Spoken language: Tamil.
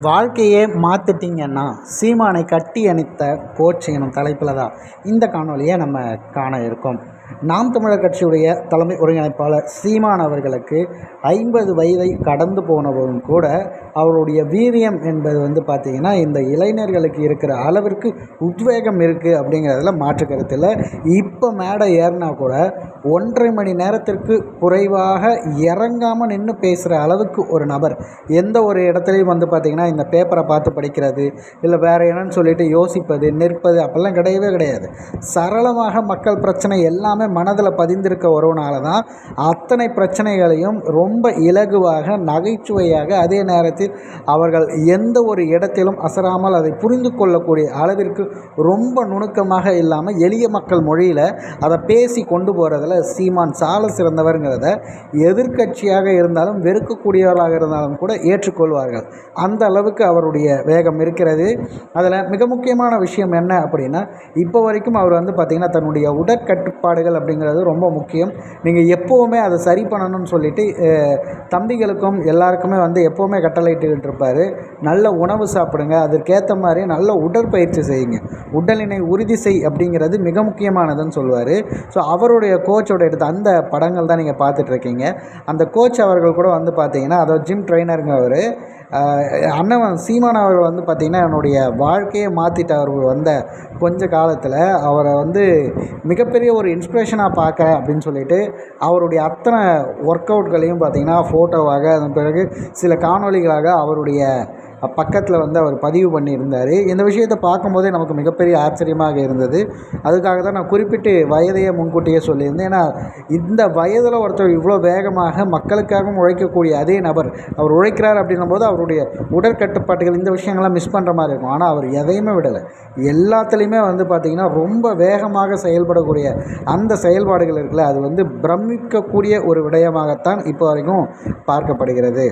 வாழ்க்கையே மாற்றிட்டீங்கன்னா சீமானை கட்டி அணைத்த கோச் எனும் தலைப்பில் தான் இந்த காணொலியை நம்ம காண இருக்கோம். நாம் தமிழர் கட்சியுடைய தலைமை ஒருங்கிணைப்பாளர் சீமான் அவர்களுக்கு ஐம்பது வயதை கடந்து போனவரும் கூட அவருடைய வீரியம் என்பது வந்து பார்த்திங்கன்னா இந்த இளைஞர்களுக்கு இருக்கிற அளவிற்கு உத்வேகம் இருக்குது அப்படிங்கிறதுல மாற்று கருத்தில் இப்போ மேடை ஏறினா கூட ஒன்றரை மணி நேரத்திற்கு குறைவாக இறங்காமல் நின்று பேசுகிற அளவுக்கு ஒரு நபர் எந்த ஒரு இடத்துலையும் வந்து பார்த்திங்கன்னா இந்த பேப்பரை பார்த்து படிக்கிறது இல்லை வேறு என்னன்னு சொல்லிட்டு யோசிப்பது நிற்பது அப்போல்லாம் கிடையவே கிடையாது. சரளமாக மக்கள் பிரச்சனை எல்லாம் மனதில் பதிந்திருக்க ஒருவனால தான் அத்தனை பிரச்சனைகளையும் ரொம்ப இலகுவாக நகைச்சுவையாக அதே நேரத்தில் அவர்கள் எந்த ஒரு இடத்திலும் அசராமல் அதை புரிந்து கொள்ளக்கூடிய அளவிற்கு ரொம்ப நுணுக்கமாக இல்லாமல் எளிய மக்கள் மொழியில் அதை பேசி கொண்டு போகிறதுல சீமான் சால சிறந்தவருங்கிறத எதிர்க்கட்சியாக இருந்தாலும் வெறுக்கக்கூடியவர்களாக இருந்தாலும் கூட ஏற்றுக்கொள்வார்கள். அந்த அளவுக்கு அவருடைய வேகம் இருக்கிறது. அதில் மிக முக்கியமான விஷயம் என்ன அப்படின்னா இப்போ வரைக்கும் அவர் வந்து பார்த்திங்கன்னா தன்னுடைய உடற்கட்டுப்பாடுகள் அப்படிங்கிறது ரொம்ப முக்கியம். நீங்கள் எப்போவுமே அதை சரி பண்ணணும்னு சொல்லிவிட்டு தம்பிகளுக்கும் எல்லாருக்குமே வந்து எப்போவுமே கட்டளையிட்டுக்கிட்டு இருப்பார். நல்ல உணவு சாப்பிடுங்க. அதற்கேற்ற மாதிரி நல்ல உடற்பயிற்சி செய்யுங்க. உடலினை உறுதி செய் அப்படிங்கிறது மிக முக்கியமானதுன்னு சொல்லுவார். ஸோ அவருடைய கோச்சோட எடுத்த அந்த படங்கள் தான் நீங்கள் பார்த்துட்ருக்கீங்க அந்த கோச் அவர்கள் கூட வந்து பார்த்தீங்கன்னா அதாவது ஜிம் ட்ரெயினருங்க அவர் அண்ணன் சீமான் அவர்கள் வந்து பார்த்திங்கன்னா என்னுடைய வாழ்க்கையை மாற்றிட்டு அவர் வந்த கொஞ்ச காலத்தில். அவரை வந்து மிகப்பெரிய ஒரு இன்ஸ்பிரேஷனாக பார்க்குறேன் அப்படின்னு சொல்லிட்டு அவருடைய அத்தனை ஒர்க் அவுட்களையும் பார்த்திங்கன்னா ஃபோட்டோவாக அதன் பிறகு சில காணொளிகளாக அவருடைய பக்கத்தில் வந்து அவர் பதிவு பண்ணியிருந்தார். இந்த விஷயத்தை பார்க்கும்போதே நமக்கு மிகப்பெரிய ஆச்சரியமாக இருந்தது. அதுக்காக தான் நான் குறிப்பிட்டு வயதையே முன்கூட்டியே சொல்லியிருந்தேன். ஏன்னா இந்த வயதில் ஒருத்தர் இவ்வளோ வேகமாக மக்களுக்காகவும் உழைக்கக்கூடிய அதே நபர் அவர் உழைக்கிறார் அப்படின்னும் போது அவருடைய உடற்கட்டுப்பாட்டுகள் இந்த விஷயங்கள்லாம் மிஸ் பண்ணுற மாதிரி இருக்கும். ஆனால் அவர் எதையுமே விடலை. எல்லாத்துலேயுமே வந்து பார்த்திங்கன்னா ரொம்ப வேகமாக செயல்படக்கூடிய அந்த செயல்பாடுகள் இருக்குல்ல அது வந்து பிரமிக்கக்கூடிய ஒரு விடயமாகத்தான் இப்போ வரைக்கும் பார்க்கப்படுகிறது.